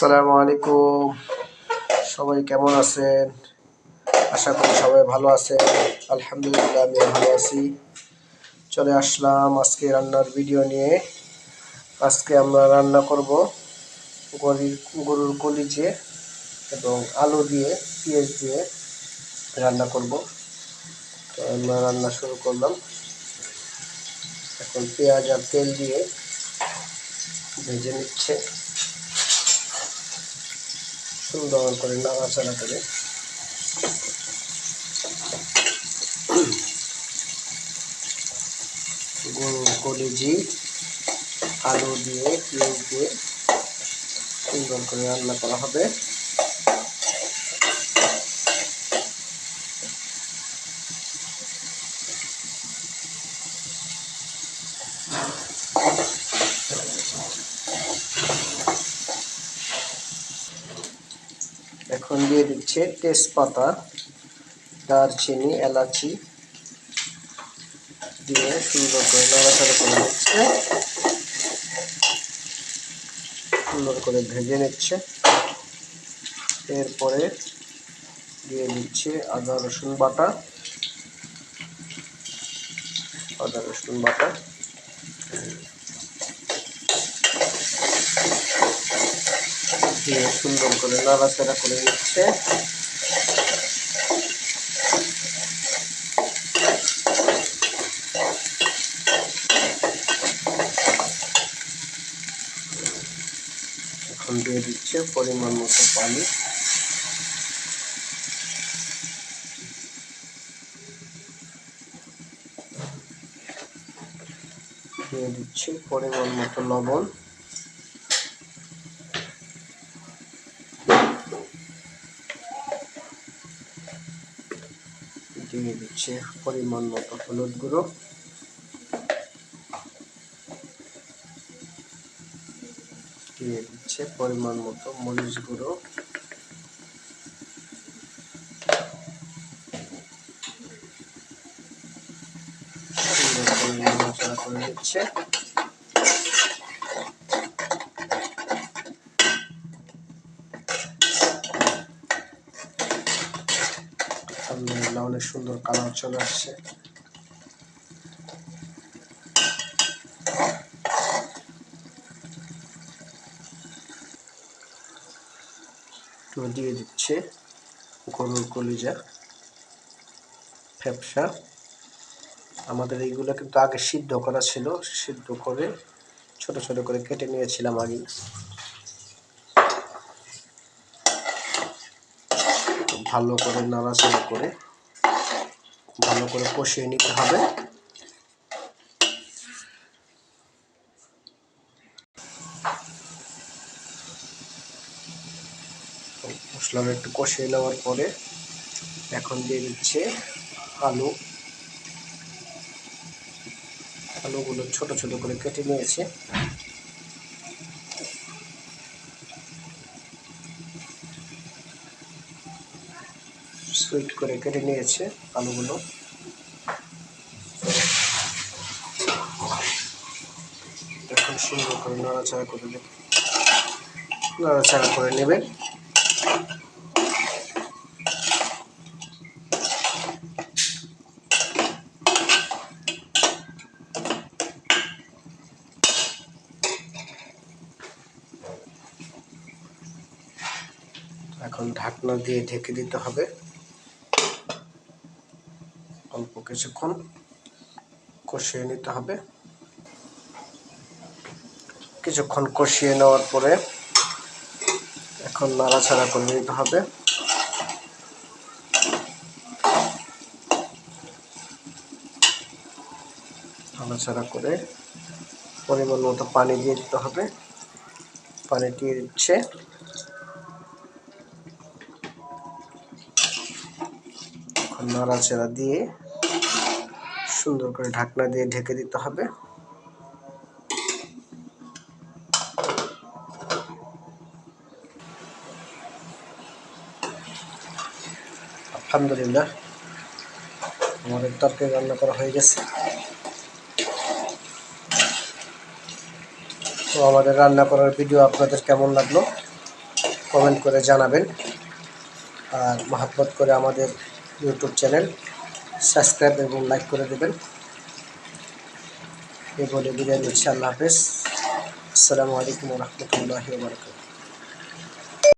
আসসালামু আলাইকুম। সবাই কেমন আছেন? আশা করি সবাই ভালো আছেন। আলহামদুলিল্লাহ আমি ভালো আছি। চলে আসলাম আজকে রান্নার ভিডিও নিয়ে। আজকে আমরা রান্না করব গরির, গরুর কলিজে এবং আলু দিয়ে, পেঁয়াজ দিয়ে রান্না করব। তো আমরা রান্না শুরু করলাম। এখন পেঁয়াজ আর তেল দিয়ে ভেজে নিচ্ছে। সুন্দর করে নাড়াচাড়া করে। কলেজি আলু দিয়ে পেঁয়াজ দিয়ে সুন্দর করে রান্না করা হবে। এখন দিয়ে দিচ্ছে তেজপাতা, দারচিনি, এলাচি দিয়ে সুন্দর করে নাড়াচাড়া করে নিচ্ছে। সুন্দর করে ভেজে নিচ্ছে। এরপরে দিয়ে দিচ্ছে আদা, রসুন বাটা। আদা, রসুন বাটা। দিয়ে সুন্দর করে নাড়াচাড়া করে নিচ্ছে। এখন দিয়ে দিচ্ছে পরিমাণ মতো পানি। দিয়ে দিচ্ছে পরিমাণ মতো লবণ। দিয়ে দিচ্ছে পরিমাণ মতো হলুদ গুঁড়ো। দিয়ে দিচ্ছে পরিমাণ মতো মরিচ গুঁড়ো। নাড়াচাড়া করে দিচ্ছে আলহামদুলিল্লাহ অনেক সুন্দর কালার চলে আসছে। দিয়ে দিচ্ছে গরুর কলিজা, ফ্যাপসা। আমাদের এইগুলো কিন্তু আগে সিদ্ধ করা ছিল, সিদ্ধ করে ছোট ছোট করে কেটে নিয়েছিলাম আগে। ভালো করে নাড়াচাড়া করে ভালো করে কষিয়ে নিতে হবে। মশলাটা একটু কষিয়ে নেওয়ার পরে এখন দিয়ে দিচ্ছে আলু। আলুগুলো ছোট ছোট করে কেটে নিয়েছে। সুইট করে কেটে নিয়েছে আলুগুলো। এখন সুন্দর করে নাড়াচাড়া করে নেবে। নাড়াচাড়া করে নেবেন এখন ঢাকনা দিয়ে ঢেকে দিতে হবে। অল্প কিছুক্ষণ কষিয়ে নিতে হবে, কিছুক্ষণ কষিয়ে নেওয়ার পরে এখন নাড়াচাড়া করে নিতে হবে। নাড়াচাড়া করে পরিমাণ মতো পানি দিয়ে দিতে হবে। পানি দিয়ে দিচ্ছে। নাড়াচাড়া দিয়ে সুন্দর করে ঢাকনা দিয়ে ঢেকে দিতে হবে। আলহামদুলিল্লাহ, আমাদের তরকারি রান্না করা হয়ে গেছে। তো আমাদের রান্না করার ভিডিও আপনাদের কেমন লাগল? কমেন্ট করে জানাবেন। আর মহাব্বত করে আমাদের ইউটিউব চ্যানেল সাবস্ক্রাইব এবং লাইক করে দেবেন। এই বলে বিদায় নিচ্ছি। আল্লাহ হাফেজ। আসসালামু আলাইকুম রহমতুল্লাহ